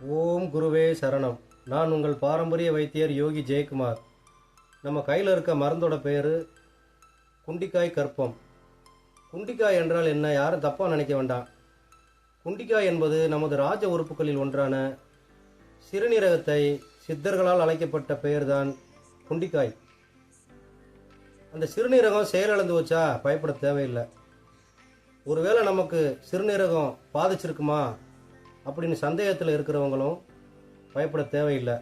ஓம் குருவே சரணம். நான் உங்கள் பாரம்பரிய வைத்தியர் யோகி ஜெயக்குமார். நம்ம கையில் இருக்க மருந்தோட பேர் குண்டிக்காய் கற்பம். குண்டிக்காய் என்றால் என்ன? யாரும் தப்பாக நினைக்க வேண்டாம். குண்டிக்காய் என்பது நமது ராஜ உறுப்புகளில் ஒன்றான சிறுநீரகத்தை சித்தர்களால் அழைக்கப்பட்ட பெயர்தான் குண்டிக்காய். அந்த சிறுநீரகம் செயலிழந்து வச்சா பயப்பட தேவையில்லை. ஒருவேளை நமக்கு சிறுநீரகம் பாதிச்சிருக்குமா? அப்படின்னு சந்தேகத்தில் இருக்கிறவங்களும் பயப்பட தேவையில்லை.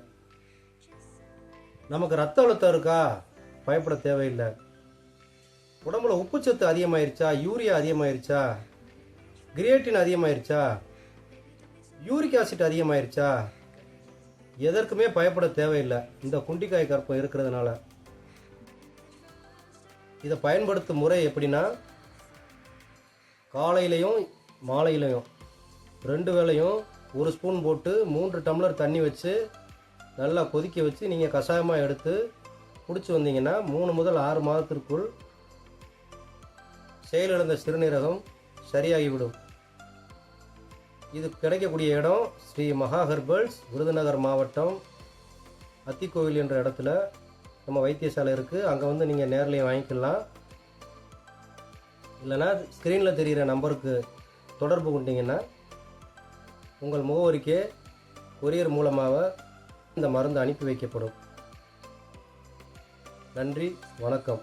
நமக்கு ரத்த அழுத்தம் இருக்கா? பயப்பட தேவையில்லை. உடம்புல உப்புச்சத்து அதிகமாயிருச்சா? யூரியா அதிகமாயிருச்சா? கிரியேட்டின் அதிகமாயிருச்சா? யூரிக் ஆசிட் அதிகமாயிருச்சா? எதற்குமே பயப்பட தேவையில்லை. இந்த குண்டிக்காய் கற்பம் இருக்கிறதுனால. இதை பயன்படுத்தும் முறை எப்படின்னா காலையிலையும் மாலையிலையும் ரெண்டு வேளையும் ஒரு ஸ்பூன் போட்டு மூன்று டம்ளர் தண்ணி வச்சு நல்லா கொதிக்க வச்சு நீங்கள் கஷாயமாக எடுத்து குடிச்சு வந்தீங்கன்னா மூணு முதல் ஆறு மாதத்திற்குள் செயலிழந்த சிறுநீரகம் சரியாகிவிடும். இது கிடைக்கக்கூடிய இடம் ஸ்ரீ மகா ஹெர்பல்ஸ் விருதுநகர் மாவட்டம் அத்திக்கோவில் என்ற இடத்துல நம்ம வைத்தியசாலை இருக்குது அங்கே வந்து நீங்கள் நேர்லேயே வாங்கிக்கலாம். இல்லைன்னா ஸ்க்ரீனில் தெரிகிற நம்பருக்கு தொடர்பு கொண்டீங்கன்னா உங்கள் முகவரிக்கே கொரியர் மூலமாக இந்த மருந்து அனுப்பி வைக்கப்படும். நன்றி வணக்கம்.